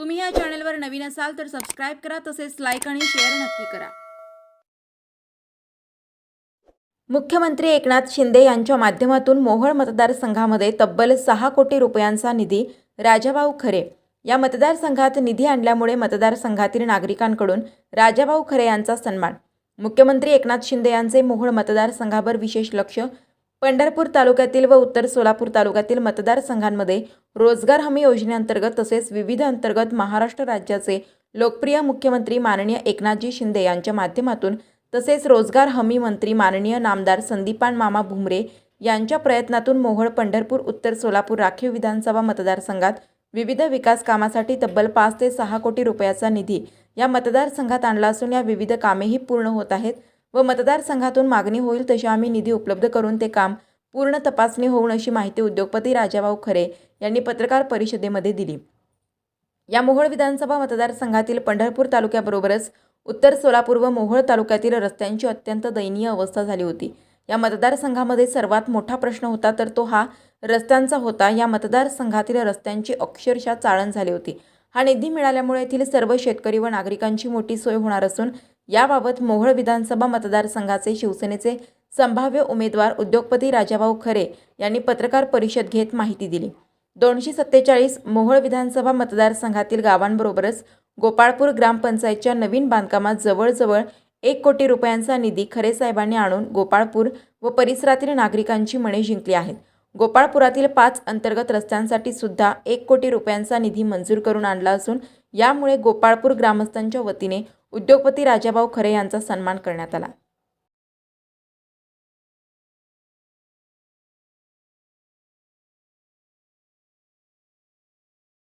तुम्ही या चॅनलवर नवीन असाल तर सबस्क्राईब करा तसेच लाईक आणि शेअर नक्की करा. मुख्यमंत्री एकनाथ शिंदे यांच्या माध्यमातून मोहोळ मतदारसंघामध्ये तब्बल सहा कोटी रुपयांचा निधी राजाभाऊ खरे या मतदारसंघात निधी आणल्यामुळे मतदारसंघातील नागरिकांकडून राजाभाऊ खरे यांचा सन्मान. मुख्यमंत्री एकनाथ शिंदे यांचे मोहोळ मतदारसंघावर विशेष लक्ष पंढरपूर तालुक्यातील व उत्तर सोलापूर तालुक्यातील मतदारसंघांमध्ये रोजगार हमी योजनेअंतर्गत तसेच विविध अंतर्गत महाराष्ट्र राज्याचे लोकप्रिय मुख्यमंत्री माननीय एकनाथजी शिंदे यांच्या माध्यमातून तसेच रोजगार हमी मंत्री माननीय नामदार संदीपान मामा भुमरे यांच्या प्रयत्नातून मोहोळ पंढरपूर उत्तर सोलापूर राखीव विधानसभा मतदारसंघात विविध विकास कामासाठी तब्बल पाच ते सहा कोटी रुपयाचा निधी या मतदारसंघात आणला असून या विविध कामेही पूर्ण होत आहेत. व मतदारसंघातून मागणी होईल तशी आम्ही निधी उपलब्ध करून ते काम पूर्ण तपासणी होऊन अशी माहिती उद्योगपती राजाभाऊ खरे यांनी पत्रकार परिषदेमध्ये दिली. या मोहोळ विधानसभा मतदारसंघातील पंढरपूर तालुक्याबरोबरच उत्तर सोलापूर व मोहोळ तालुक्यातील रस्त्यांची अत्यंत दयनीय अवस्था झाली होती. या मतदारसंघामध्ये सर्वात मोठा प्रश्न होता तर तो हा रस्त्यांचा होता. या मतदारसंघातील रस्त्यांची अक्षरशः चाळण झाली होती. हा निधी मिळाल्यामुळे येथील सर्व शेतकरी व नागरिकांची मोठी सोय होणार असून याबाबत मोहोळ विधानसभा मतदारसंघाचे शिवसेनेचे संभाव्य उमेदवार उद्योगपती राजाभाऊ खरे यांनी पत्रकार परिषद घेत माहिती दिली. दोनशे सत्तेचाळीस मोहोळ विधानसभा मतदारसंघातील गावांबरोबरच गोपाळपूर ग्रामपंचायतच्या नवीन बांधकामात जवळजवळ एक कोटी रुपयांचा निधी खरे साहेबांनी आणून गोपाळपूर व परिसरातील नागरिकांची मने जिंकली आहेत. गोपाळपुरातील पाच अंतर्गत रस्त्यांसाठी सुद्धा एक कोटी रुपयांचा निधी मंजूर करून आणला असून यामुळे गोपाळपूर ग्रामस्थांच्या वतीने उद्योगपती राजाभाऊ खरे यांचा सन्मान करण्यात आला.